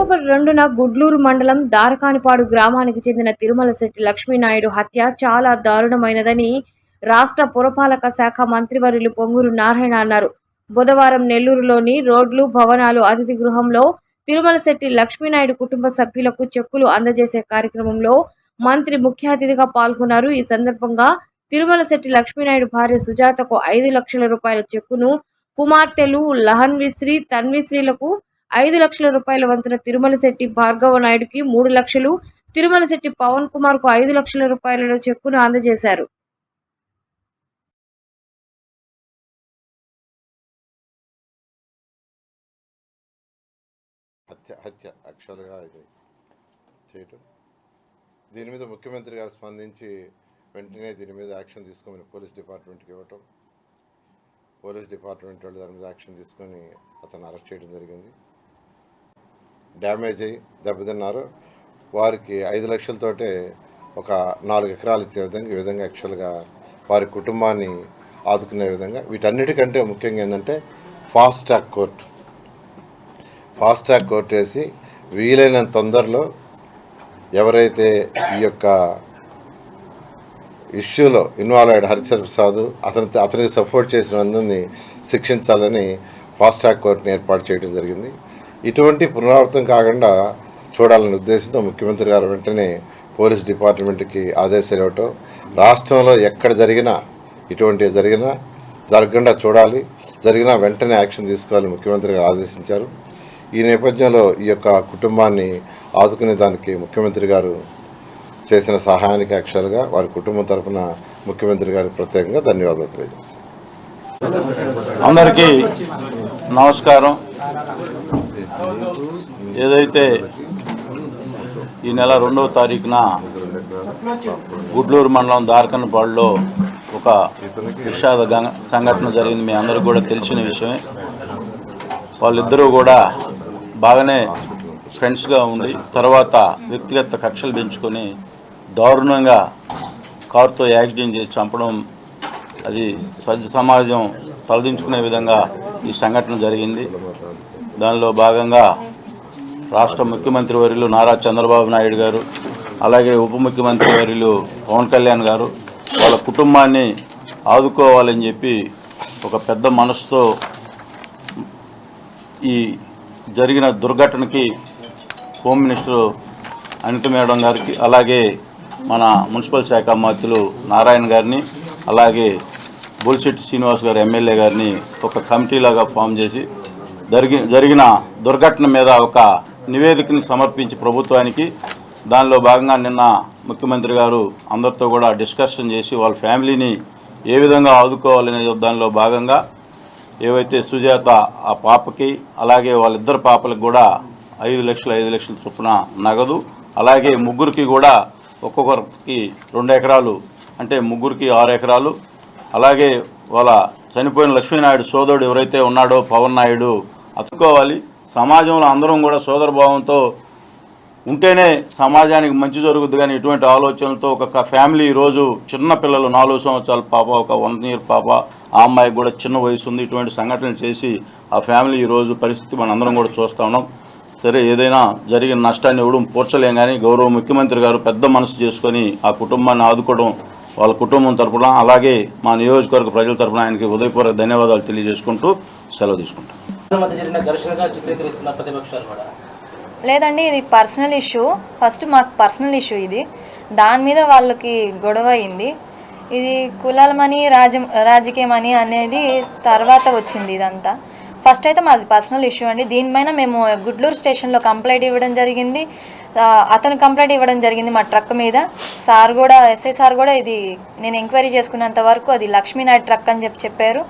October రెండున గుడ్లూరు మండలం దారకానిపాడు గ్రామానికి చెందిన తిరుమల శెట్టి లక్ష్మీనాయుడు హత్య చాలా దారుణమైనదని రాష్ట్ర పురపాలక శాఖ మంత్రివర్యులు పొంగూరు నారాయణ అన్నారు. బుధవారం నెల్లూరులోని రోడ్లు భవనాలు అతిథి గృహంలో తిరుమల శెట్టి లక్ష్మీనాయుడు కుటుంబ సభ్యులకు చెక్కులు అందజేసే కార్యక్రమంలో మంత్రి ముఖ్య అతిథిగా పాల్గొన్నారు. ఈ సందర్భంగా తిరుమల శెట్టి లక్ష్మీనాయుడు భార్య సుజాతకు ఐదు లక్షల రూపాయల చెక్కును కుమార్తెలు లహన్విశ్రీ తన్విశ్రీలకు ఐదు లక్షల రూపాయల వంతున తిరుమల శెట్టి భార్గవ నాయుడుకి మూడు లక్షలు తిరుమల శెట్టి పవన్ కుమార్కు ఐదు లక్షల రూపాయల చెక్కును అందజేశారు. హత్య హత్య యాక్చువల్గా ఇది చేయటం. దీని మీద ముఖ్యమంత్రి గారు స్పందించి వెంటనే దీని మీద యాక్షన్ తీసుకోమని పోలీస్ డిపార్ట్మెంట్కి ఇవ్వటం. పోలీస్ డిపార్ట్మెంట్ వాళ్ళు దాని మీద యాక్షన్ తీసుకొని అతను అరెస్ట్ చేయడం జరిగింది. డ్యామేజ్ అయ్యి దెబ్బతిన్నారు. వారికి ఐదు లక్షలతోటే ఒక నాలుగు ఎకరాలు ఇచ్చే విధంగా ఈ విధంగా యాక్చువల్గా వారి కుటుంబాన్ని ఆదుకునే విధంగా. వీటన్నిటికంటే ముఖ్యంగా ఏంటంటే fast track court. Fast track court వేసి వీలైనంత తొందరలో ఎవరైతే ఈ యొక్క ఇష్యూలో ఇన్వాల్వ్ అయ్యాడు హరిచంద్ర ప్రసాద్ అతని అతనికి సపోర్ట్ చేసిన అందరినీ శిక్షించాలని ఫాస్ట్ ట్రాక్ కోర్టుని ఏర్పాటు చేయడం జరిగింది. ఇటువంటి పునరావృతం కాకుండా చూడాలనే ఉద్దేశంతో ముఖ్యమంత్రి గారు వెంటనే పోలీస్ డిపార్ట్మెంట్కి ఆదేశాలు ఇవ్వటం రాష్ట్రంలో ఎక్కడ జరిగినా ఇటువంటివి జరిగినా జరగకుండా చూడాలి. జరిగినా వెంటనే యాక్షన్ తీసుకోవాలని ముఖ్యమంత్రి గారు ఆదేశించారు. ఈ నేపథ్యంలో ఈ యొక్క కుటుంబాన్ని ఆదుకునే దానికి ముఖ్యమంత్రి గారు చేసిన సహాయానికి యాక్చువల్గా వారి కుటుంబం తరఫున ముఖ్యమంత్రి గారికి ప్రత్యేకంగా ధన్యవాదాలు తెలియజేస్తాను. అందరికీ నమస్కారం. ఏదైతే ఈ నెల రెండవ తారీఖున గుడ్లూరు మండలం దార్కనపాడులో ఒక విషాద సంఘటన జరిగింది మీ అందరికి కూడా తెలిసిన విషయమే. వాళ్ళిద్దరూ కూడా బాగానే ఫ్రెండ్స్గా ఉండి తర్వాత వ్యక్తిగత కక్షలు పెంచుకొని దారుణంగా కారుతో యాక్సిడెంట్ చేసి చంపడం అది సజ్జ సమాజం తలదించుకునే విధంగా ఈ సంఘటన జరిగింది. దానిలో భాగంగా రాష్ట్ర ముఖ్యమంత్రి వర్యులు నారా చంద్రబాబు నాయుడు గారు అలాగే ఉప ముఖ్యమంత్రి వర్యులు పవన్ కళ్యాణ్ గారు వాళ్ళ కుటుంబాన్ని ఆదుకోవాలని చెప్పి ఒక పెద్ద మనసుతో ఈ జరిగిన దుర్ఘటనకి హోమ్ మినిస్టర్ అనిత మేడం గారికి అలాగే మన మున్సిపల్ శాఖ మంత్రులు నారాయణ గారిని అలాగే బొలిశెట్టి శ్రీనివాస్ గారు ఎమ్మెల్యే గారిని ఒక కమిటీలాగా ఫామ్ చేసి జరిగి జరిగిన దుర్ఘటన మీద ఒక నివేదికను సమర్పించి ప్రభుత్వానికి దానిలో భాగంగా నిన్న ముఖ్యమంత్రి గారు అందరితో కూడా డిస్కషన్ చేసి వాళ్ళ ఫ్యామిలీని ఏ విధంగా ఆదుకోవాలనే దానిలో భాగంగా ఏవైతే సుజాత ఆ పాపకి అలాగే వాళ్ళిద్దరు పాపలకు కూడా ఐదు లక్షలు ఐదు లక్షల చొప్పున నగదు అలాగే ముగ్గురికి కూడా ఒక్కొక్కరికి రెండు ఎకరాలు అంటే ముగ్గురికి ఆరు ఎకరాలు అలాగే వాళ్ళ చనిపోయిన లక్ష్మీనాయుడు సోదరుడు ఎవరైతే ఉన్నాడో పవన్ నాయుడు అతుక్కోవాలి. సమాజంలో అందరం కూడా సోదరభావంతో ఉంటేనే సమాజానికి మంచి జరుగుద్ది కానీ ఇటువంటి ఆలోచనలతో ఒక ఫ్యామిలీ ఈరోజు చిన్న పిల్లలు నాలుగు సంవత్సరాల పాప ఒక వన్ ఇయర్ పాప ఆ అమ్మాయికి కూడా చిన్న వయసు ఉంది. ఇటువంటి సంఘటనలు చేసి ఆ ఫ్యామిలీ ఈరోజు పరిస్థితి మనం అందరం కూడా చూస్తూ ఉన్నాం. సరే ఏదైనా జరిగిన నష్టాన్ని ఇవ్వడం పూర్చలేం కానీ గౌరవ ముఖ్యమంత్రి గారు పెద్ద మనసు చేసుకొని ఆ కుటుంబాన్ని ఆదుకోవడం వాళ్ళ కుటుంబం తరపున అలాగే మా నియోజకవర్గ ప్రజల తరపున ఆయనకి ఉదయపూర్వక ధన్యవాదాలు తెలియజేసుకుంటూ సెలవు తీసుకుంటాం. మధ్య జరిగిన ఘర్షణగా చిత్రీకరిస్తున్న ప్రతిపక్షాలు కూడా? లేదండి ఇది పర్సనల్ ఇష్యూ. ఫస్ట్ మాకు పర్సనల్ ఇష్యూ ఇది. దాని మీద వాళ్ళకి గొడవ అయింది. ఇది కులాలమని రాజ రాజకీయమని అనేది తర్వాత వచ్చింది ఇదంతా. ఫస్ట్ అయితే మాది పర్సనల్ ఇష్యూ అండి. దీనిపైన మేము గుడ్లూరు స్టేషన్లో కంప్లైంట్ ఇవ్వడం జరిగింది. అతను కంప్లైంట్ ఇవ్వడం జరిగింది మా ట్రక్ మీద. సార్ కూడా ఎస్ఐ సార్ కూడా ఇది నేను ఎంక్వైరీ చేసుకున్నంత వరకు అది లక్ష్మీనాయుడు ట్రక్ అని చెప్పి చెప్పారు.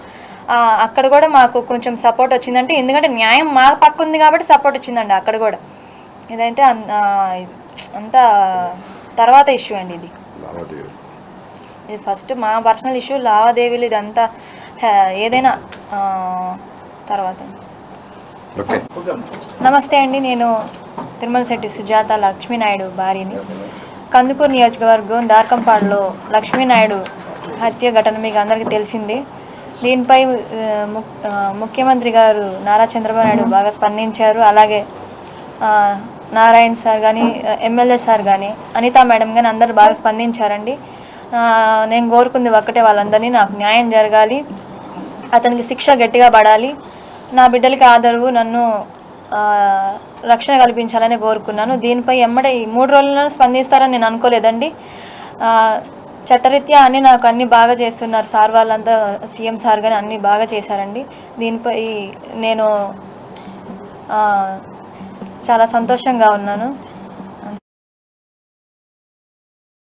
అక్కడ కూడా మాకు కొంచెం సపోర్ట్ వచ్చిందంటే ఎందుకంటే న్యాయం మా పక్క ఉంది కాబట్టి సపోర్ట్ వచ్చిందండి అక్కడ కూడా. ఇదైతే అంతా తర్వాత ఇష్యూ అండి ఇది. ఇది ఫస్ట్ మా పర్సనల్ ఇష్యూ లావాదేవీలు ఇదంతా ఏదైనా తర్వాత. నమస్తే అండి నేను తిరుమల శెట్టి సుజాత లక్ష్మీనాయుడు భార్యని. కందుకూరు నియోజకవర్గం దార్కంపాడులో లక్ష్మీనాయుడు హత్య ఘటన మీకు అందరికీ తెలిసింది. దీనిపై ముఖ్యమంత్రి గారు నారా చంద్రబాబు నాయుడు బాగా స్పందించారు. అలాగే నారాయణ్ సార్ కానీ ఎమ్మెల్యే సార్ కానీ అనితా మేడం కానీ అందరు బాగా స్పందించారండి. నేను కోరుకుంది ఒక్కటే వాళ్ళందరినీ నాకు న్యాయం జరగాలి అతనికి శిక్ష గట్టిగా పడాలి. నా బిడ్డలకి ఆదరవు నన్ను రక్షణ కల్పించాలని కోరుకున్నాను. దీనిపై ఎమ్మడే ఈ మూడు రోజుల్లో స్పందిస్తారని నేను అనుకోలేదండి. చట్టరీత్యా అని నాకు అన్నీ బాగా చేస్తున్నారు సార్ వాళ్ళంతా సీఎం సార్ కానీ అన్ని బాగా చేశారండి. దీనిపై నేను చాలా సంతోషంగా ఉన్నాను.